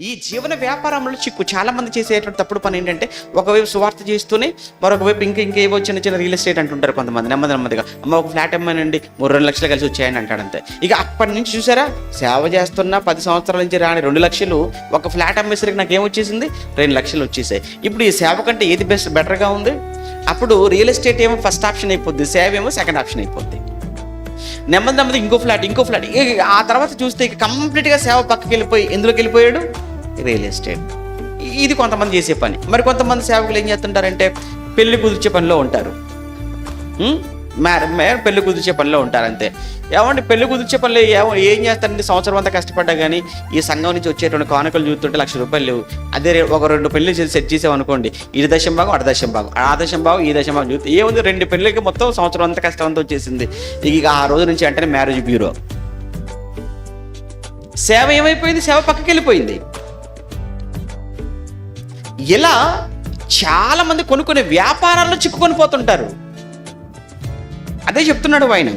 ఈ జీవన వ్యాపారంలో చిక్కు. చాలా మంది చేసేటువంటి తప్పుడు పని ఏంటంటే ఒకవైపు సువార్త చేస్తూనే మరొకవైపు ఇంకా ఇంకా చిన్న చిన్న రియల్ ఎస్టేట్ అంటుంటారు కొంతమంది నెమ్మది నెమ్మదిగా. అమ్మ ఒక ఫ్లాట్ అమ్మానండి మూడు రెండు లక్షలు కలిసి వచ్చాయని అంటాడంతే ఇక అప్పటి నుంచి చూసారా సేవ చేస్తున్న పది సంవత్సరాల నుంచి రాని రెండు లక్షలు ఒక ఫ్లాట్ అమ్మేసరికి నాకు ఏమొచ్చేసింది? రెండు లక్షలు వచ్చేసాయి. ఇప్పుడు ఈ సేవ కంటే ఏది బెస్ట్ బెటర్గా ఉంది? అప్పుడు రియల్ ఎస్టేట్ ఏమో ఫస్ట్ ఆప్షన్ అయిపోద్ది సేవ ఏమో సెకండ్ ఆప్షన్ అయిపోద్ది. నెమ్మది నెమ్మది ఇంకో ఫ్లాట్ ఇంకో ఫ్లాట్. ఆ తర్వాత చూస్తే ఇక కంప్లీట్గా సేవ పక్కకి వెళ్ళిపోయి ఎందులోకి వెళ్ళిపోయాడు? Real estate. ఇది కొంతమంది చేసే పని. మరి కొంతమంది సేవకులు ఏం చేస్తుంటారంటే పెళ్ళి కుదిర్చే పనిలో ఉంటారు. మేడం పెళ్ళి కుదిర్చే పనిలో ఉంటారంతే. ఏమంటే పెళ్ళి కుదిర్చే పనిలో ఏమో ఏం చేస్తారండి? సంవత్సరం అంతా కష్టపడ్డా కానీ ఈ సంఘం నుంచి వచ్చేటువంటి కానుకలు చూస్తుంటే లక్ష రూపాయలు లేవు. అదే ఒక రెండు పెళ్ళి సెట్ చేసామనుకోండి ఇది దశం భాగం అడ దశం భాగం ఆ దశం భాగం ఈ దశం భాగం చూస్తే ఏముంది? రెండు పెళ్ళికి మొత్తం సంవత్సరం అంతా కష్టం అంతా వచ్చేసింది. ఇక ఆ రోజు నుంచి అంటేనే మ్యారేజ్ బ్యూరో. సేవ ఏమైపోయింది? సేవ పక్కకి వెళ్ళిపోయింది. ఇలా చాలా మంది కొనుక్కునే వ్యాపారాల్లో చిక్కుకొని పోతుంటారు. అదే చెప్తున్నాడు ఆయన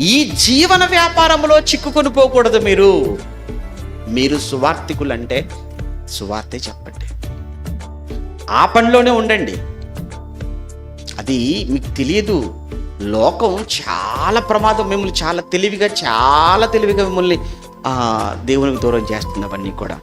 ఈ జీవన వ్యాపారంలో చిక్కుకొని పోకూడదు మీరు. మీరు సువార్థికులంటే సువార్తే చెప్పండి. ఆ పనిలోనే ఉండండి. అది మీకు తెలియదు. లోకం చాలా ప్రమాదం. మిమ్మల్ని చాలా తెలివిగా చాలా తెలివిగా మిమ్మల్ని దేవునికి దూరం చేస్తుంది అవన్నీ కూడా.